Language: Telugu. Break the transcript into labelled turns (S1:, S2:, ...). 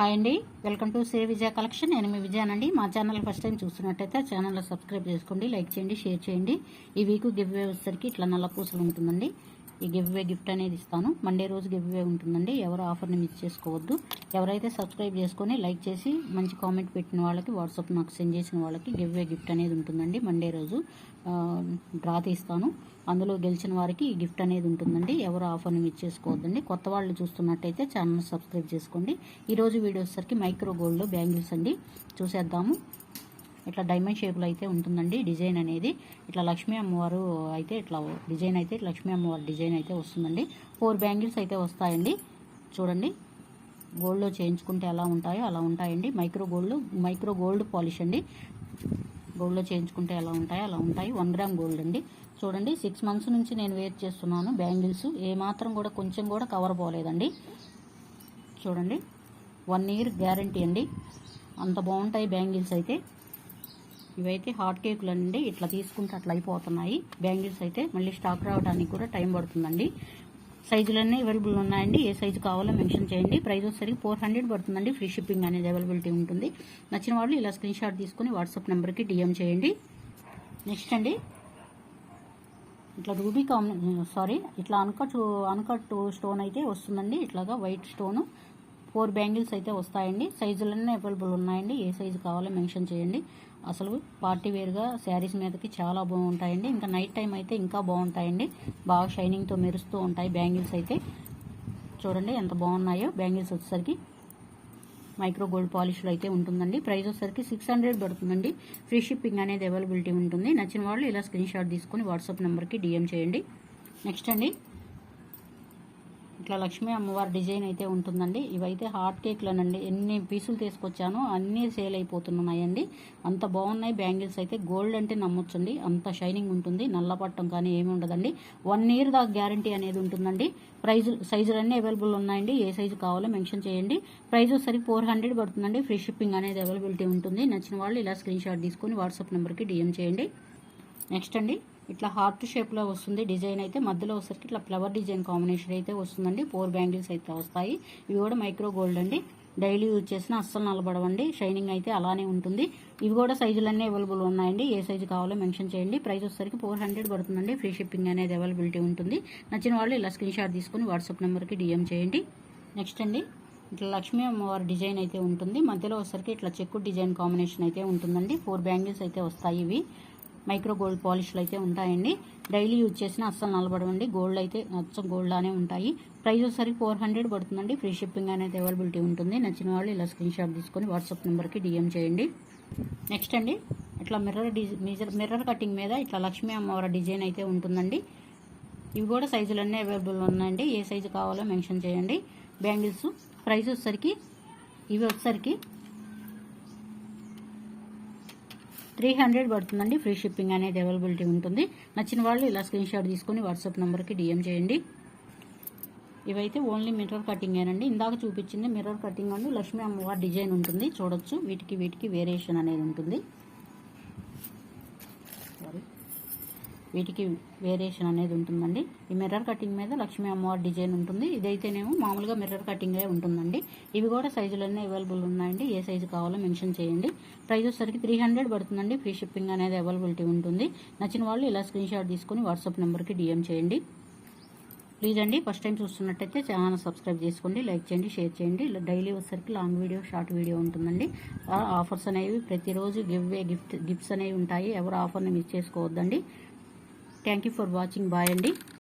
S1: హాయ్ అండి. Welcome to say Vijaya collection. నేను మీ విజయానండి. మా ఛానల్ ఫస్ట్ టైం చూస్తున్నట్టయితే ఛానల్లో సబ్స్క్రైబ్ చేసుకోండి లైక్ చేయండి షేర్ చేయండి. ఈ వీక్ గివ్ అవే వచ్చేసరికి ఇట్లా నల్ల పూసలు ఉంటుందండి ఈ గివ్వే గిఫ్ట్ అనేది ఇస్తాను. మండే రోజు గివ్వే ఉంటుందండి. ఎవరు ఆఫర్ని మిస్ చేసుకోవద్దు. ఎవరైతే సబ్స్క్రైబ్ చేసుకొని లైక్ చేసి మంచి కామెంట్ పెట్టిన వాళ్ళకి వాట్సాప్ నాకు సెండ్ చేసిన వాళ్ళకి గివ్వే గిఫ్ట్ అనేది ఉంటుందండి మండే రోజు. డ్రా తీస్తాను. అందులో గెలిచిన వారికి ఈ గిఫ్ట్ అనేది ఉంటుందండి. ఎవరు ఆఫర్ని మిస్ చేసుకోవద్దండి. కొత్త వాళ్ళు చూస్తున్నట్టయితే ఛానల్ సబ్స్క్రైబ్ చేసుకోండి. ఈరోజు వీడియో వచ్చేసరికి మైక్రో గోల్డ్లో బ్యాంగిల్స్ అండి. చూసేద్దాము. ఇట్లా డైమండ్ షేప్లో అయితే ఉంటుందండి డిజైన్ అనేది. ఇట్లా లక్ష్మీ అమ్మవారు అయితే ఇట్లా డిజైన్ అయితే లక్ష్మీ అమ్మవారి డిజైన్ అయితే వస్తుందండి. ఫోర్ బ్యాంగిల్స్ అయితే వస్తాయండి. చూడండి. గోల్డ్లో చేయించుకుంటే ఎలా ఉంటాయో అలా ఉంటాయండి. Micro gold micro gold polish అండి. గోల్డ్లో చేయించుకుంటే ఎలా ఉంటాయో అలా ఉంటాయి. వన్ గ్రామ్ గోల్డ్ అండి. చూడండి. సిక్స్ మంత్స్ నుంచి నేను వేర్ చేస్తున్నాను బ్యాంగిల్స్. ఏ మాత్రం కూడా కొంచెం కూడా కవర్ పోలేదండి. చూడండి. వన్ ఇయర్ గ్యారంటీ అండి. అంత బాగుంటాయి బ్యాంగిల్స్ అయితే. ఇవైతే హాట్ కేకులు అండి ఇట్లా తీసుకుంటే అట్లా అయిపోతున్నాయి. బ్యాంగిల్స్ అయితే మళ్ళీ స్టాక్ రావడానికి కూడా టైం పడుతుందండి. సైజులన్నీ అవైలబుల్ ఉన్నాయండి. ఏ సైజు కావాలో మెన్షన్ చేయండి. ప్రైస్ వచ్చేసరికి ఫోర్ హండ్రెడ్ పడుతుందండి. ఫ్రీ షిప్పింగ్ అనేది అవైలబిలిటీ ఉంటుంది. నచ్చిన వాళ్ళు ఇలా స్క్రీన్ షాట్ తీసుకుని వాట్సాప్ నెంబర్కి డిఎం చేయండి. నెక్స్ట్ అండి. ఇట్లా రూబీ కాంబినే సారీ ఇట్లా అన్కట్ అన్కట్ స్టోన్ అయితే వస్తుందండి. ఇట్లాగా వైట్ స్టోను. ఫోర్ బ్యాంగిల్స్ అయితే వస్తాయండి. సైజులన్నీ అవైలబుల్ ఉన్నాయండి. ఏ సైజు కావాలో మెన్షన్ చేయండి. అసలు పార్టీ వేర్గా శారీస్ మీదకి చాలా బాగుంటాయండి. ఇంకా నైట్ టైం అయితే ఇంకా బాగుంటాయండి. బాగా షైనింగ్తో మెరుస్తూ ఉంటాయి బ్యాంగిల్స్ అయితే. చూడండి ఎంత బాగున్నాయో. బ్యాంగిల్స్ వచ్చేసరికి మైక్రో గోల్డ్ పాలిష్లో అయితే ఉంటుందండి. ప్రైస్ వచ్చేసరికి సిక్స్ హండ్రెడ్ పడుతుందండి. ఫ్రీ షిప్పింగ్ అనేది అవైలబిలిటీ ఉంటుంది. నచ్చిన వాళ్ళు ఇలా స్క్రీన్ షాట్ తీసుకుని వాట్సాప్ నెంబర్కి డిఎం చేయండి. నెక్స్ట్ అండి. ఇట్లా లక్ష్మీ అమ్మవారి డిజైన్ అయితే ఉంటుందండి. ఇవైతే హాట్ కేక్లనండి. ఎన్ని పీసులు తీసుకొచ్చానో అన్నీ సేల్ అయిపోతున్నాయండి. అంత బాగున్నాయి. బ్యాంగిల్స్ అయితే గోల్డ్ అంటే నమ్మొచ్చండి. అంత షైనింగ్ ఉంటుంది. నల్ల పట్టం కానీ ఏమి ఉండదండి. వన్ ఇయర్ దాకా గ్యారంటీ అనేది ఉంటుందండి. ప్రైజు సైజులన్నీ అవైలబుల్ ఉన్నాయండి. ఏ సైజు కావాలో మెన్షన్ చేయండి. ప్రైజ్ వచ్చేసరికి ఫోర్ హండ్రెడ్ పడుతుందండి. ఫ్రీ షిప్పింగ్ అనేది అవైలబిలిటీ ఉంటుంది. నచ్చిన వాళ్ళు ఇలా స్క్రీన్ షాట్ తీసుకొని వాట్సాప్ నెంబర్కి డిఎం చేయండి. నెక్స్ట్ అండి ఇట్లా హార్ట్ షేప్లో వస్తుంది. డిజైన్ అయితే మధ్యలో వచ్చేసరికి ఇట్లా ఫ్లవర్ డిజైన్ కాంబినేషన్ అయితే వస్తుందండి. ఫోర్ బ్యాంగిల్స్ అయితే వస్తాయి. ఇవి కూడా మైక్రో గోల్డ్ అండి. డైలీ యూజ్ చేసిన అస్సలు నలబడవండి. షైనింగ్ అయితే అలానే ఉంటుంది. ఇవి కూడా సైజులన్నీ అవైలబుల్ ఉన్నాయండి. ఏ సైజు కావాలో మెన్షన్ చేయండి. ప్రైస్ వచ్చేసరికి ఫోర్ హండ్రెడ్ పడుతుందండి. ఫ్రీ షిప్పింగ్ అనేది అవైలబిలిటీ ఉంటుంది. నచ్చిన వాళ్ళు ఇలా స్క్రీన్ షాట్ తీసుకుని వాట్సాప్ నెంబర్కి డిఎం చేయండి. నెక్స్ట్ అండి. ఇట్లా లక్ష్మీ అమ్మవారి డిజైన్ అయితే ఉంటుంది. మధ్యలో వచ్చేసరికి ఇట్లా చెక్కు డిజైన్ కాంబినేషన్ అయితే ఉంటుందండి. ఫోర్ బ్యాంగిల్స్ అయితే వస్తాయి ఇవి. మైక్రో గోల్డ్ పాలిష్లు అయితే ఉంటాయండి. డైలీ యూజ్ చేసిన అస్సలు నలబడవండి గోల్డ్ అయితే అచ్చం గోల్డ్ లానే ఉంటాయి. ప్రైస్ వచ్చేసరికి ఫోర్ హండ్రెడ్ పడుతుందండి. ఫ్రీ షిప్పింగ్ అనేది అవైలబిలిటీ ఉంటుంది. నచ్చిన వాళ్ళు ఇలా స్క్రీన్ షాట్ తీసుకొని వాట్సాప్ నెంబర్కి డిఎం చేయండి. నెక్స్ట్ అండి ఇట్లా మిర్రర్ డిజైన్ మిర్రర్ కటింగ్ మీద ఇట్లా లక్ష్మీ అమ్మవారి డిజైన్ అయితే ఉంటుందండి. ఇవి కూడా సైజులన్నీ అవైలబుల్ ఉన్నాయండి. ఏ సైజు కావాలో మెన్షన్ చేయండి. బ్యాంగిల్స్ ప్రైస్ వచ్చేసరికి ఇవి వచ్చేసరికి త్రీ హండ్రెడ్ పడుతుందండి. ఫ్రీ షిప్పింగ్ అనేది అవైలబిలిటీ ఉంటుంది. నచ్చిన వాళ్ళు ఇలా స్క్రీన్ షాట్ తీసుకొని వాట్సాప్ నెంబర్కి డిఎం చేయండి. ఇవైతే ఓన్లీ మిర్రర్ కటింగ్ ఏనండి. ఇందాక చూపించింది మిర్రర్ కటింగ్ అండి. లక్ష్మీ అమ్మవారి డిజైన్ ఉంటుంది. చూడొచ్చు. వీటికి వీటికి వేరియేషన్ అనేది ఉంటుంది సారీ వీటికి వేరియేషన్ అనేది ఉంటుందండి. ఈ మిర్రర్ కటింగ్ మీద లక్ష్మీ అమ్మవారి డిజైన్ ఉంటుంది. ఇదైతేనేమో మామూలుగా మిర్రర్ కటింగే ఉంటుందండి. ఇవి కూడా సైజులన్నీ అవైలబుల్ ఉన్నాయండి. ఏ సైజు కావాలో మెన్షన్ చేయండి. ప్రైస్ వచ్చేసరికి త్రీ హండ్రెడ్ పడుతుందండి. ఫ్రీ షిప్పింగ్ అనేది అవైలబిలిటీ ఉంటుంది. నచ్చిన వాళ్ళు ఇలా స్క్రీన్ షాట్ తీసుకొని వాట్సాప్ నెంబర్కి డిఎం చేయండి. ప్లీజ్ అండి ఫస్ట్ టైం చూస్తున్నట్టయితే ఛానల్ సబ్స్క్రైబ్ చేసుకోండి లైక్ చేయండి షేర్ చేయండి. ఇలా డైలీ వచ్చేసరికి లాంగ్ వీడియో షార్ట్ వీడియో ఉంటుందండి. ఆఫర్స్ అనేవి ప్రతిరోజు గివ్ వే గిఫ్ట్ గిఫ్ట్స్ అనేవి ఉంటాయి. ఎవరు ఆఫర్ని మిస్ చేసుకోవద్దండి. Thank you for watching bye అండి.